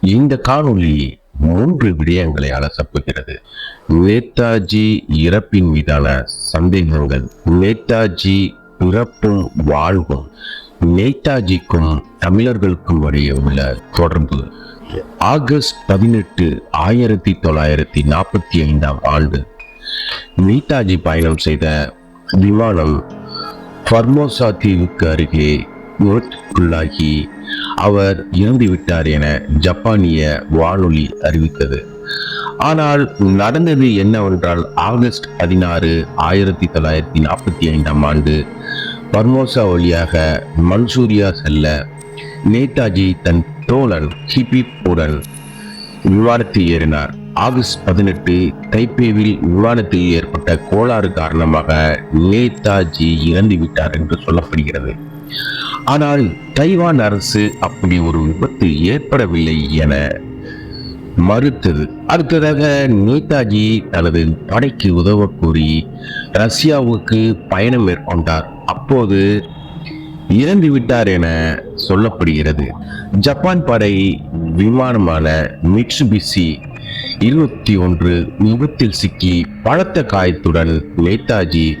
இந்த காணொளி மூன்று விடயங்களை அலசப்புகிறது. நேதாஜி இறப்பின் மீதான சந்தேகங்கள். நேதாஜி பிறப்பும் வாழ்வும் நேதாஜிக்கும் தமிழர்களுக்கும் இடையே உள்ள தொடர்பு. ஆகஸ்ட் பதினெட்டு ஆயிரத்தி தொள்ளாயிரத்தி நாற்பத்தி ஐந்தாம் ஆண்டு நேதாஜி பயணம் செய்த விமானம் ஃபர்மோசா தீவுக்கு அருகே விபத்துக்குள்ளாகி அவர் இறந்து விட்டார் என ஜப்பானிய வானொலி அறிவித்தது. ஆனால் நடந்தது என்னவென்றால் ஆகஸ்ட் பதினாறு ஆயிரத்தி தொள்ளாயிரத்தி நாற்பத்தி ஐந்தாம் ஆண்டு பர்மோசா வழியாக மன்சூரியா செல்ல நேதாஜி தன் தோழன் ஹிபிப்புடன் விவாதத்தில் ஏறினார். ஆகஸ்ட் பதினெட்டு தைப்பேவில் விமானத்தில் ஏற்பட்ட கோளாறு காரணமாக நேதாஜி இறந்து விட்டார் என்று சொல்லப்படுகிறது. ஆனால் தைவான் அரசு அப்படி ஒரு விபத்து ஏற்படவில்லை என மறுத்தது. அடுத்ததாக நேதாஜி தனது படைக்கு உதவ கூறி ரஷ்யாவுக்கு பயணம் மேற்கொண்டார். அப்போது இறந்து விட்டார் என சொல்லப்படுகிறது. ஜப்பான் படை விமானமான மிட்சுபிசி இருபத்தி ஒன்று விபத்தில் சிக்கி பலத்த காயத்துடன் நேதாஜி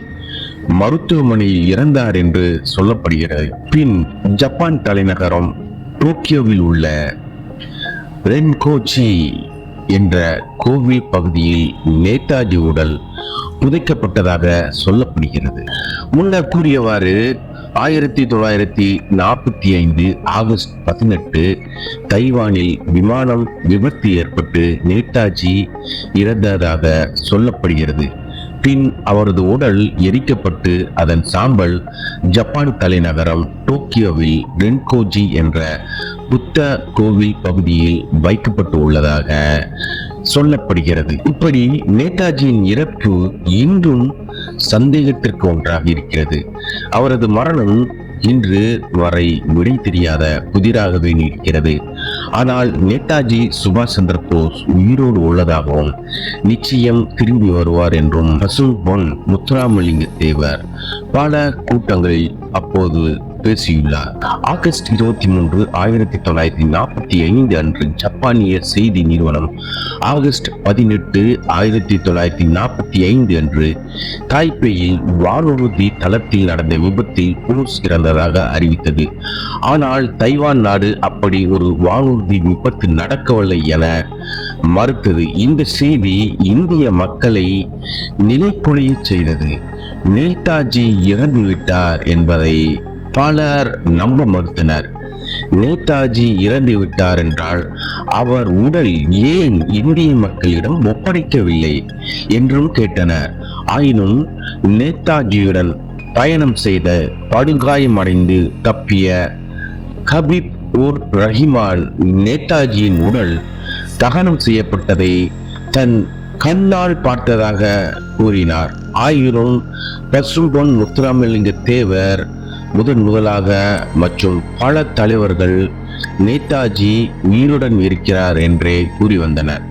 மருத்துவமனையில் இறந்தார் என்று சொல்லப்படுகிறது. பின் ஜப்பான் தலைநகரம் டோக்கியோவில் உள்ள ரென்கோச்சி என்ற கோவில் பகுதியில் நேதாஜி உடல் புதைக்கப்பட்டதாக சொல்லப்படுகிறது. முன்னர் கூறியவாறு ஆயிரத்தி தொள்ளாயிரத்தி நாற்பத்தி ஐந்து ஆகஸ்ட் பதினெட்டு தைவானில் விமானம் விபத்து ஏற்பட்டு நேதாஜி இறந்ததாக சொல்லப்படுகிறது. பின் அவரது உடல் எரிக்கப்பட்டு அதன் சாம்பல் ஜப்பான் தலைநகரம் டோக்கியோவில் ரென்கோஜி என்ற புத்த கோவில் பகுதியில் வைக்கப்பட்டு உள்ளதாக சொல்லப்படுகிறது. இப்படி நேதாஜியின் இறப்பு இன்றும் சந்தேகத்திற்கு ஒன்றாக இருக்கிறது. அவரது மரணம் இன்று வரை விடை தெரியாத புதிராகவே நிற்கிறது. ஆனால் நேதாஜி சுபாஷ் சந்திர போஸ் உயிரோடு உள்ளதாகவும் நிச்சயம் திரும்பி வருவார் என்றும் பசும் பொன் முத்துராமலிங்க தேவர் பல கூட்டங்களில் அப்போது பேசியுள்ளார். ஆகஸ்ட் இருபத்தி மூன்று ஆயிரத்தி தொள்ளாயிரத்தி நாற்பத்தி ஐந்து அன்று ஜப்பானிய செய்தி நிறுவனம் ஆகஸ்ட் பதினெட்டு ஆயிரத்தி தொள்ளாயிரத்தி நாற்பத்தி ஐந்து அன்று தாய்பேயில் வானூர்தி தளத்தில் நடந்த விபத்தில் போஸ் இறந்ததாக அறிவித்தது. ஆனால் தைவான் நாடு அப்படி ஒரு வானூர்தி விபத்து நடக்கவில்லை என மறுத்தது. இந்த செய்தி இந்திய மக்களை நிலைக்குலைய செய்தது. நேதாஜி இறந்துவிட்டார் என்பதை பலர் நம்ப மறுத்தனர். நேதாஜி இறந்து விட்டார் என்றால் அவர் உடல் ஏன் இந்திய மக்களிடம் ஒப்படைக்கவில்லை என்றும் கேட்டனர். ஆயினும் நேதாஜியுடன் பயணம் செய்த படுகாயமடைந்து தப்பிய கபீப் உர் ரஹிமான் நேதாஜியின் உடல் தகனம் செய்யப்பட்டதை தன் கண்ணால் பார்த்ததாக கூறினார். ஆயினும் பசும்பொன் முத்துராமலிங்க தேவர் முதன் முதலாக மற்றும் பல தலைவர்கள் நேதாஜி உயிருடன் இருக்கிறார் என்றே கூறி வந்தனர்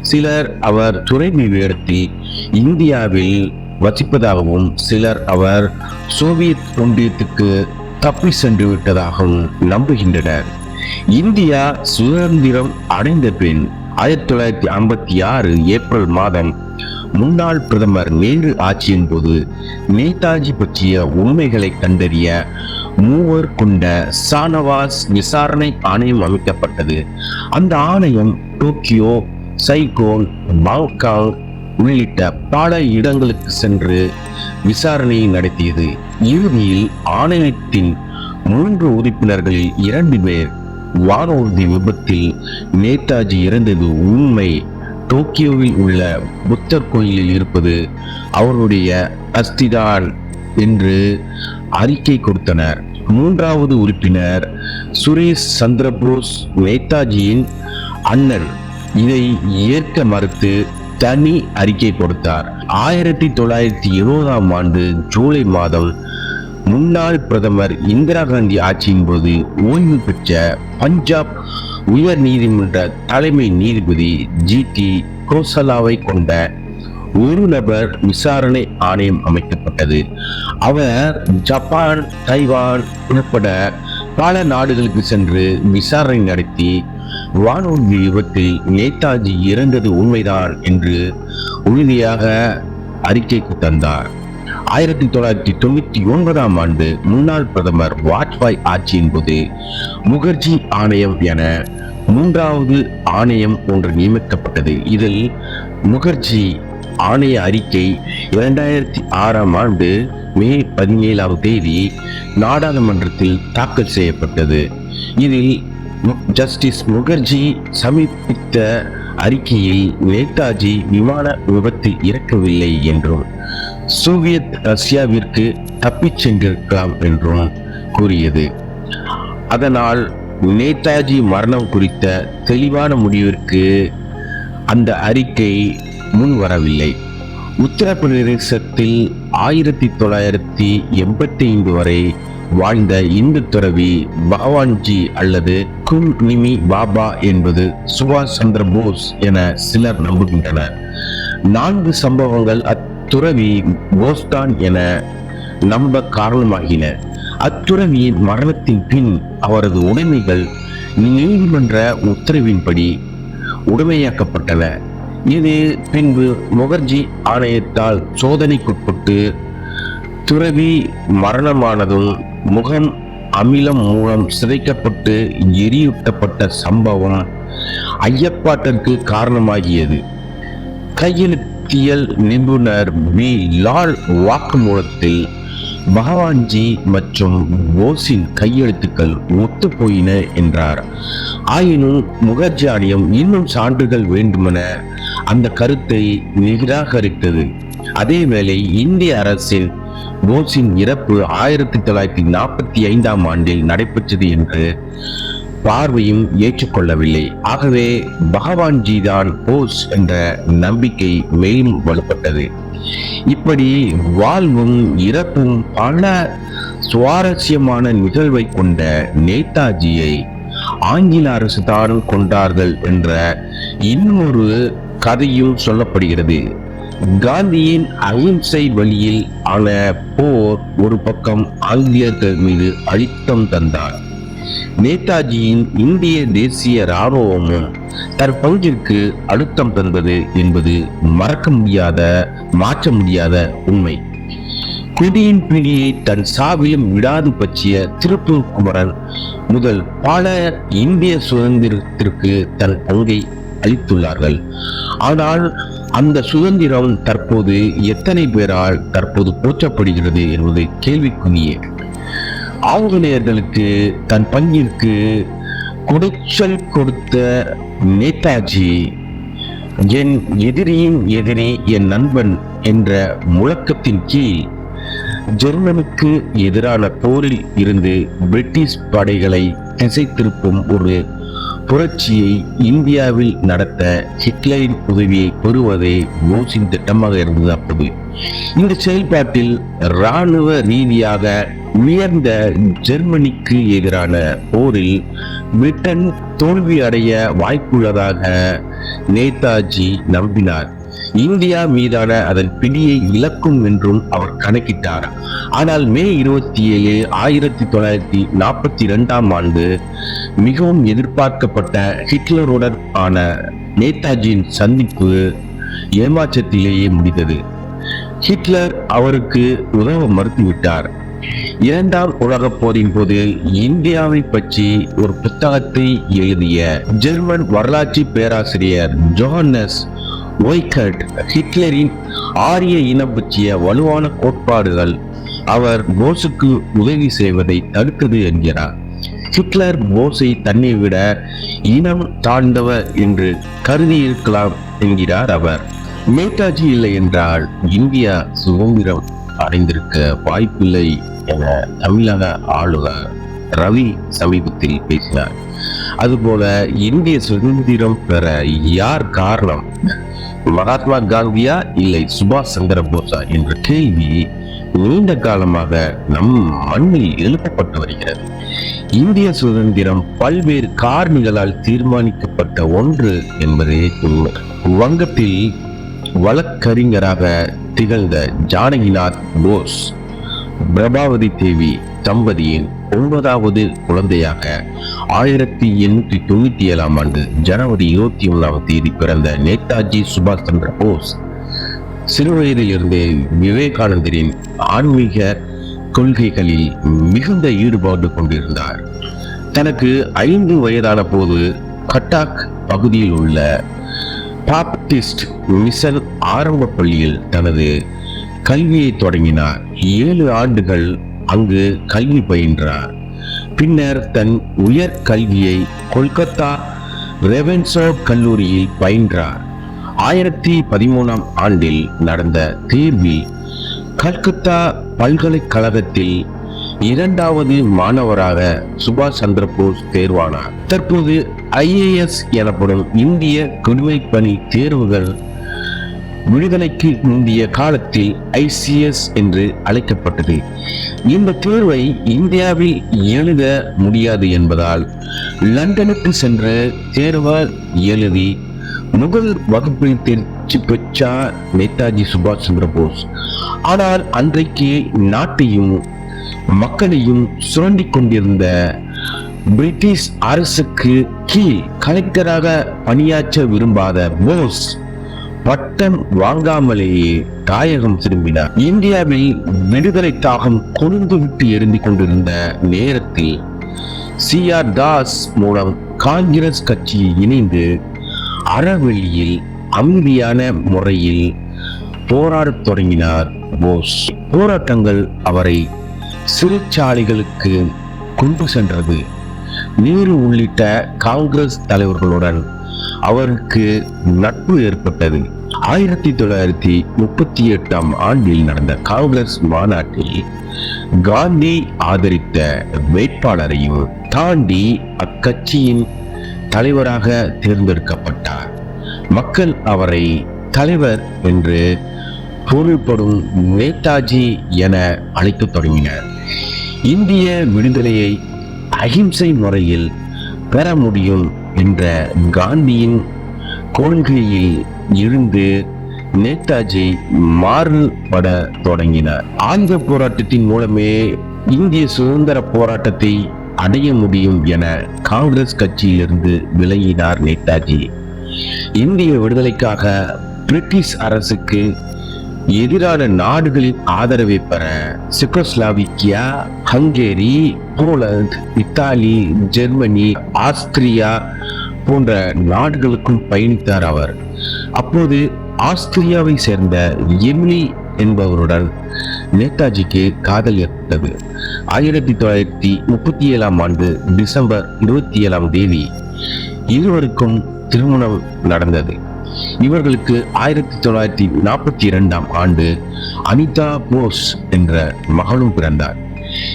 சிலர் அவர் துறை வேடத்தில் இந்தியாவில் வசிப்பதாகவும் சிலர் அவர் சோவியத் ஒன்றியத்துக்கு தப்பி சென்று விட்டதாகவும் நம்புகின்றனர். இந்தியா சுதந்திரம் அடைந்த பின் ஆயிரத்தி தொள்ளாயிரத்தி ஐம்பத்தி ஆறு ஏப்ரல் மாதம் முன்னாள் பிரதமர் நேரு ஆட்சியின் போது நேதாஜி பற்றிய உண்மைகளை கண்டறிய மூவர் கொண்ட சானவாஸ் விசாரணை ஆணையம் அமைக்கப்பட்டது. அந்த ஆணையம் டோக்கியோ சைகோன் பாங்காங் உள்ளிட்ட பல இடங்களுக்கு சென்று விசாரணையை நடத்தியது. இறுதியில் ஆணையத்தின் மூன்று உறுப்பினர்களில் இரண்டு பேர் வானூர்தி விபத்தில் நேதாஜி இறந்தது உண்மை. டோக்கியோவில் உள்ள புத்தர் கோயிலில் இருப்பது அவருடைய அஸ்திதால் என்று அறிக்கை கொடுத்தனர். மூன்றாவது உறுப்பினர் சுரேஷ் சந்திரபோஸ் நேதாஜியின் அண்ணல். இதை ஏற்க மறுத்து தனி அறிக்கை கொடுத்தார். ஆயிரத்தி தொள்ளாயிரத்தி இருபதாம் ஆண்டு ஜூலை மாதம் முன்னாள் பிரதமர் இந்திரா காந்தி ஆட்சியின் போது ஓய்வு பெற்ற பஞ்சாப் உயர் நீதிமன்ற தலைமை நீதிபதி ஜி டி கோசலாவை கொண்ட ஒரு நபர் விசாரணை ஆணையம் அமைக்கப்பட்டது. அவர் ஜப்பான் தைவான் உட்பட பல நாடுகளுக்கு சென்று விசாரணை நடத்தி வானூர்தி விபத்தில் நேதாஜி இறந்தது உண்மைதான் என்று உறுதியாக அறிக்கைக்கு தந்தார். ஆயிரத்தி தொள்ளாயிரத்தி தொண்ணூத்தி ஒன்பதாம் ஆண்டு முன்னாள் பிரதமர் வாஜ்பாய் ஆட்சியின் போது முகர்ஜி ஆணையம் என மூன்றாவது ஆணையம் ஒன்று நியமிக்கப்பட்டது. இதில் முகர்ஜி ஆணைய அறிக்கை இரண்டாயிரத்தி ஆறாம் ஆண்டு மே பதினேழாம் தேதி நாடாளுமன்றத்தில் தாக்கல் செய்யப்பட்டது. இதில் ஜஸ்டிஸ் முகர்ஜி சமர்ப்பித்த அறிக்கையில் நேதாஜி விமான விபத்தில் இறக்கவில்லை என்றும் சோவியத் ரஷ்யாவிற்கு தப்பிச் சென்றிருக்கலாம் என்றும் கூறியது. அதனால் நேதாஜி மரணம் குறித்த தெளிவான முடிவிற்கு அந்த அறிக்கை முன் வரவில்லை. உத்தரப்பிரதேசத்தில் ஆயிரத்தி தொள்ளாயிரத்தி எண்பத்தி ஐந்து வரை வாழ்ந்த இந்து துறவி பகவான்ஜி அல்லது கும் நிமி பாபா என்பது சுபாஷ் சந்திர போஸ் என சிலர் நம்புகின்றனர். நான்கு சம்பவங்கள் துறவி கோஸ்தான் என நம்ப காரணமாகின. அத்துறவியின் மரணத்தின் பின் அவரது உடைமைகள் நீதிமன்ற உத்தரவின்படி உடைமையாக்கப்பட்டன. இது பின்பு முகர்ஜி ஆணையத்தால் சோதனைக்குட்பட்டு துறவி மரணமானதும் முகம் அமிலம் மூலம் சிதைக்கப்பட்டு எரியூட்டப்பட்ட சம்பவம் ஐயப்பாட்டிற்கு காரணமாகியது. கையெழுத்தியல் நிபுணர் பி லால் வாக்குமூலத்தில் பகவான்ஜி மற்றும் போஸின் கையெழுத்துக்கள் ஒத்துப்போயின என்றார். ஆயினும் முகர்ஜி ஆணையம் இன்னும் சான்றுகள் வேண்டுமென அந்த கருத்தை நிராகரித்தது. அதேவேளை இந்திய அரசின் போஸின் இறப்பு ஆயிரத்தி தொள்ளாயிரத்தி நாற்பத்தி ஐந்தாம் ஆண்டில் நடைபெற்றது என்று பார்வையும் ஏற்றுக்கொள்ளவில்லை. ஆகவே பகவான்ஜி தான் போஸ் என்ற நம்பிக்கை மேலும் வலுப்பட்டது. இப்படி வாழ்வும் இறப்பும் பல சுவாரஸ்யமான நிகழ்வை கொண்ட நேதாஜியை ஆங்கில அரசு தான் கொண்டார்கள் என்ற இன்னொரு கதையும் சொல்லப்படுகிறது. காந்தியின் அகிம்சை வழியில் ஆன போர் ஒரு பக்கம் ஆங்கிலேயர்கள் மீது அழுத்தம் தந்தார். நேதாஜியின் இந்திய தேசிய இராணுவமும் தற்பங்கிற்கு அழுத்தம் தந்தது என்பது மறக்க முடியாத மாற்ற முடியாத உண்மை. குடியின் பிடியை தன் சாவிலும் விடாது பற்றிய திருப்பூர் குமரன் முதல் பல இந்திய சுதந்திரத்திற்கு தன் பங்கை அளித்துள்ளார்கள். ஆனால் அந்த சுதந்திரம் தற்போது எத்தனை பேரால் தற்போது போற்றப்படுகிறது என்பது கேள்விக்குரிய ஆங்கிலேயர்களுக்கு தன் பங்கிற்கு குடைச்சல் கொடுத்த நேதாஜி என் எதிரியின் எதிரி என் நண்பன் என்ற முழக்கத்தின் கீழ் ஜெர்மனுக்கு எதிரான போரில் இருந்து பிரிட்டிஷ் படைகளை திசை திருப்பும் ஒரு புரட்சியை இந்தியாவில் நடத்த ஹிட்லரின் உதவியை பெறுவதே போஸின் திட்டமாக இருந்தது அப்போது. இந்த செயல்பாட்டில் இராணுவ ரீதியாக உயர்ந்த ஜெர்மனிக்கு எதிரான போரில் பிரிட்டன் தோல்வி அடைய வாய்ப்புள்ளதாக நேதாஜி நம்பினார். இந்தியா மீதான அதன் பிடியை இழக்கும் என்றும் அவர் கணக்கிட்டார். ஆனால் மே இருபத்தி ஏழு ஆயிரத்தி தொள்ளாயிரத்தி நாற்பத்தி இரண்டாம் ஆண்டு மிகவும் எதிர்பார்க்கப்பட்ட ஹிட்லருடன் ஆன நேதாஜியின் சந்திப்பு ஏமாற்றத்திலேயே முடிந்தது. ஹிட்லர் அவருக்கு உதவ மறுத்துவிட்டார். இரண்டாம் உலகப் போரின் போது இந்தியாவை பற்றி ஒரு புத்தகத்தை எழுதிய ஜெர்மன் வரலாற்று பேராசிரியர் ஜோஹன்னஸ் ஒய்கட் ஹிட்லரின் ஆரிய இனம் பற்றிய வலுவான கோட்பாடுகள் அவர் போஸுக்கு உதவி செய்வதை தடுத்தது என்கிறார். ஹிட்லர் போஸை தன்னை விட இனம் தாழ்ந்தவர் என்று கருதி இருக்கலாம் என்கிறார் அவர். நேதாஜி இல்லை என்றால் இந்தியா சுதந்திரம் அடைந்திருக்க வாய்ப்பில்லை என தமிழக ஆளுநர் ரவி சமீபத்தில் பேசினார். அதுபோல இந்திய சுதந்திரம் பெற யார் காரணம்? மகாத்மா காந்தியா இல்லை சுபாஷ் சந்திர போஸா என்ற கேள்வி நீண்ட காலமாக நம் மண்ணில் எழுப்பப்பட்டு வருகிறது. இந்திய சுதந்திரம் பல்வேறு காரணிகளால் தீர்மானிக்கப்பட்ட ஒன்று என்பதே உண்மை. வங்கத்தில் வழக்கறிஞராக திகழ்ந்த ஜானகிநாத் போஸ் பிரபாவதி தேவி தம்பதியின் ஒன்பதாவது குழந்தையாக ஆயிரத்தி எண்ணூற்றி தொண்ணூற்றி ஏழாம் ஆண்டு ஜனவரி இருபத்தி ஒன்றாம் தேதி பிறந்த நேதாஜி சுபாஷ் சந்திர போஸ். சிறுவயதில் விவேகானந்தரின் ஆன்மீக கொள்கைகளில் மிகுந்த ஈடுபாடு கொண்டிருந்தார். தனக்கு ஐந்து வயதான போது கட்டாக் பகுதியில் உள்ள பாப்டிஸ்ட் மிஷன் ஆரம்ப பள்ளியில் தனது கல்வியை தொடங்கினார். ஏழு ஆண்டுகள் அங்கு கல்வி பயின்றார். பின்னர் தன் உயர் கல்வியை கொல்கத்தா ரெவென்சோ கல்லூரியில் பயின்றார். ஆயிரத்தி பதிமூணாம் ஆண்டில் நடந்த தேர்வில் கல்கத்தா பல்கலைக்கழகத்தில் இரண்டாவது மாணவராக சுபாஷ் சந்திர போஸ் தேர்வானார். தற்போது ஐஏஎஸ் எனப்படும் இந்திய குடிமைப்பணி தேர்வுகள் விடுதலைக்கு முந்தைய காலத்தில் ஐசிஎஸ் என்று அழைக்கப்பட்டது. இந்த தேர்வை இந்தியாவில் எழுத முடியாது என்பதால் லண்டனுக்கு சென்ற தேர்வால் எழுதி முதல் வகுப்பில் தேர்ச்சி பெற்றார் நேதாஜி சுபாஷ் சந்திர போஸ். ஆனால் அன்றைக்கு நாட்டையும் மக்களையும் சுரண்டி கொண்டிருந்த பிரிட்டிஷ் அரசுக்கு கீழ் கலெக்டராக பணியாற்ற விரும்பாத போஸ் பட்டம் வாங்காமலேயே தாயகம் திரும்பினார். இந்தியாவில் விடுதலை தாகம் கொழுந்து விட்டு எரிந்து கொண்டிருந்த நேரத்தில் சி ஆர் தாஸ் மூலம் காங்கிரஸ் கட்சியில் இணைந்து அறவெளியில் அமைதியான முறையில் போராடத் தொடங்கினார் போஸ். போராட்டங்கள் அவரை சிறைச்சாலைகளுக்கு கொண்டு சென்றது. நேரு உள்ளிட்ட காங்கிரஸ் தலைவர்களுடன் அவருக்கு நட்பு ஏற்பட்டது. ஆயிரத்தி தொள்ளாயிரத்தி முப்பத்தி எட்டாம் ஆண்டில் நடந்த காங்கிரஸ் மாநாட்டில் காந்தி ஆதரித்த வேட்பாளரையும் தாண்டி அக்கட்சியின் தலைவராக தேர்ந்தெடுக்கப்பட்டார். மக்கள் அவரை தலைவர் என்று பொருள்படும் நேதாஜி என அழைக்க தொடங்கினர். இந்திய விடுதலையை அகிம்சை முறையில் பெற முடியும் என்ற காந்தியின் கொள்கையில் இருந்து நேதாஜி மாறுபட தொடங்கினார். ஆங்கில போராட்டத்தின் மூலமே இந்திய சுதந்திர போராட்டத்தை அடைய முடியும் என காங்கிரஸ் கட்சியிலிருந்து விலகினார் நேதாஜி. இந்திய விடுதலைக்காக பிரிட்டிஷ் அரசுக்கு எதிரான நாடுகளின் ஆதரவை பெற Czechoslovakia Hungary Poland Italy Germany Austria போன்ற நாடுகளுக்கும் பயணித்தார் அவர். அப்போது ஆஸ்திரியாவை சேர்ந்த எமிலி என்பவருடன் நேதாஜிக்கு காதல் ஏற்பட்டது. ஆயிரத்தி தொள்ளாயிரத்தி முப்பத்தி ஏழாம் ஆண்டு டிசம்பர் இருபத்தி ஏழாம் தேதி இருவருக்கும் திருமணம் நடந்தது. இவர்களுக்கு ஆயிரத்தி தொள்ளாயிரத்தி நாற்பத்தி இரண்டாம் ஆண்டு அனிதா போஸ் என்ற மகளும் பிறந்தார்.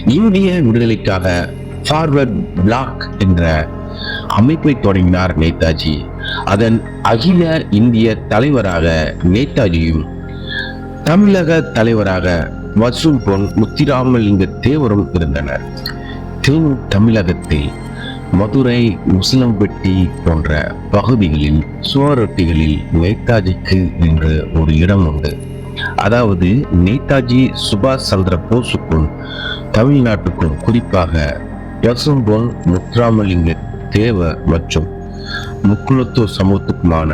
இந்திய விடுதலைக்காக ஃபார்வர்ட் பிளாக் என்ற அமைப்பை தொடங்கினார் நேதாஜி. அதன் அகில இந்திய தலைவராக நேதாஜியும் தமிழக தலைவராக வசூல் பொன் முத்திராமலிங்க தேவரும் இருந்தனர். தென் தமிழகத்தில் மதுரை முஸ்லம்பட்டி போன்ற பகுதிகளில் சுவரொட்டிகளில் நேதாஜிக்கு என்று ஒரு இடம் உண்டு. அதாவது நேதாஜி சுபாஷ் சந்திர போஸுக்கும் தமிழ்நாட்டுக்கும் குறிப்பாக யசும்போன் முத்துராமலிங்க தேவ மற்றும் முக்குலத்துவ சமூகத்துக்குமான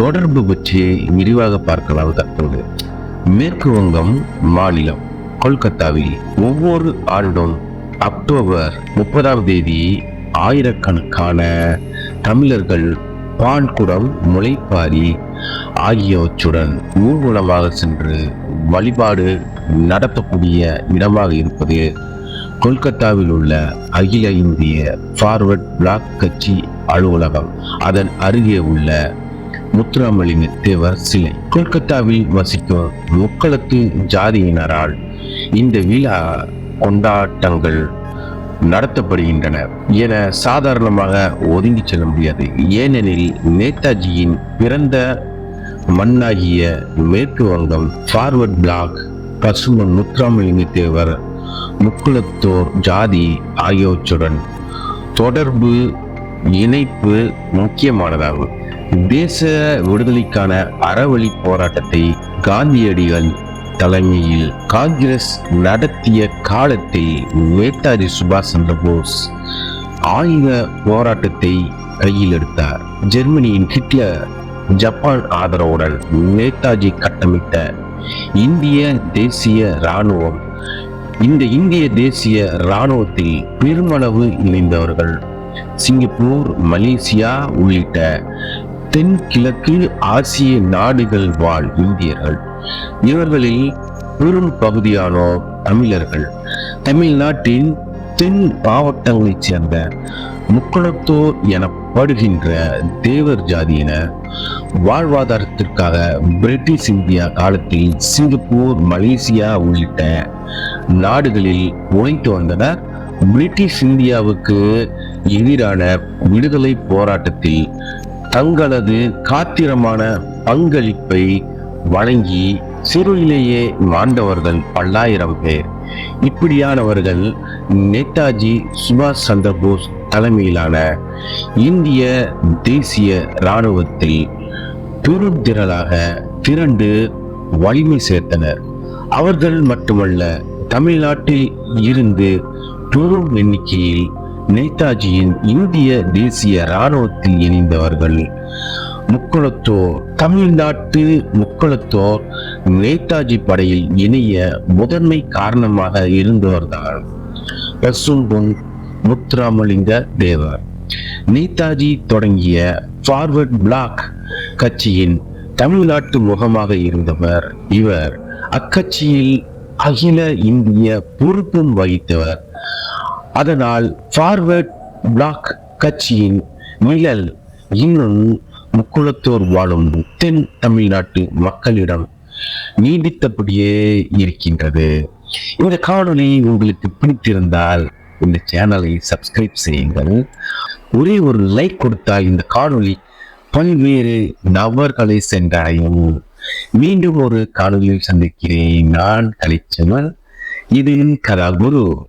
தொடர்பு பற்றி விரிவாக பார்க்கலாம் தற்போது. மேற்கு வங்கம் மாநிலம் கொல்கத்தாவில் ஒவ்வொரு ஆண்டும் அக்டோபர் முப்பதாம் தேதி ஆயிரக்கணக்கான தமிழர்கள் பான்குடம் முளைப்பாரி ஆகியவற்றுடன் ஊர்வலமாக சென்று வழிபாடு நடத்தக்கூடிய இடமாக இருப்பது கொல்கத்தாவில் உள்ள அகில இந்திய ஃபார்வர்ட் பிளாக் கட்சி அலுவலகம். அதன் அருகே உள்ள முத்துராமலிங்க தேவர் சிலை. கொல்கத்தாவில் வசிக்கும் முக்களத்து ஜாதியினரால் இந்த விழா கொண்டாட்டங்கள் நடத்தப்படுகின்றன என சாதாரணமாக ஒதுங்கி செல்ல முடியாது. ஏனெனில் நேதாஜியின் பிறந்த மண்ணாகிய மேற்கு வங்கம் ஃபார்வர்ட் பிளாக் பசுமன் முத்துராமலிங்க தேவர் முக்குளத்தோர் ஜாதி ஆகியவற்றுடன் தொடர்பு இணைப்பு முக்கியமானதாகும். தேச விடுதலைக்கான அறவழி போராட்டத்தை காந்தியடிகள் தலைமையில் காங்கிரஸ் நடத்திய காலத்தில் வேட்டாரி சுபாஷ் சந்திர போஸ் ஆயுத போராட்டத்தை கையில் எடுத்தார். ஜெர்மனியின் ஹிட்லர் ஜப்பான் ஆதரவுடன் நேதாஜி கட்டமிட்ட இந்திய தேசிய இராணுவம். இந்த இந்திய தேசிய இராணுவத்தில் பெருமளவு இணைந்தவர்கள் சிங்கப்பூர் மலேசியா உள்ளிட்ட தென்கிழக்கு ஆசிய நாடுகள் வாழ் இந்தியர்கள். இவர்களில் பெரும் பகுதியானோர் தமிழர்கள். தமிழ்நாட்டின் தென் மாவட்டங்களைச் சேர்ந்த முக்குளத்தோர் எனப்படுகின்ற தேவர் ஜாதியினர் வாழ்வாதாரத்திற்காக பிரிட்டிஷ் இந்தியா காலத்தில் சிங்கப்பூர் மலேசியா உள்ளிட்ட நாடுகளில் உழைத்து வந்தனர். பிரிட்டிஷ் இந்தியாவுக்கு எதிரான விடுதலை போராட்டத்தில் தங்களது காத்திரமான பங்களிப்பை வழங்கி சிறுவிலேயே மாண்டவர்கள் பல்லாயிரம் பேர். இப்படியானவர்கள் நேதாஜி சுபாஷ் சந்திர போஸ் தலைமையிலான இந்திய தேசிய இராணுவத்தில் பெருந்திரளாக திரண்டு வலிமை சேர்த்தனர். அவர்கள் மட்டுமல்ல தமிழ்நாட்டில் இருந்து பெரும் எண்ணிக்கையில் நேதாஜியின் இந்திய தேசிய இராணுவத்தில் இணைந்தவர்கள் முக்குளத்தோர் தமிழ்நாட்டு முக்குளத்தோர் நேதாஜி படையில் இணைய முதன்மை காரணமாக இருந்தவர்தான் பசும்பொன் முத்துராமலிங்க தேவர். நேதாஜி தொடங்கிய ஃபார்வர்ட் பிளாக் கட்சியின் தமிழ்நாட்டு முகமாக இருந்தவர் இவர். அக்கட்சியில் அகில இந்திய பொறுப்பும் வகித்தவர். அதனால் ஃபார்வர்ட் பிளாக் கட்சியின் நிழல் இன்னும் முக்குளத்தோர் வாழும் தென் தமிழ்நாட்டு மக்களிடம் நீடித்தபடியே இருக்கின்றது. இந்த காணொலி உங்களுக்கு பிடித்திருந்தால் இந்த சேனலை சப்ஸ்கிரைப் செய்யுங்கள். ஒரே ஒரு லைக் கொடுத்தால் இந்த காணொலி பல்வேறு நபர்களை சென்றடையும். மீண்டும் ஒரு காணொலியில் சந்திக்கிறேன். நான் கலைச்சவன் இது கதா குரு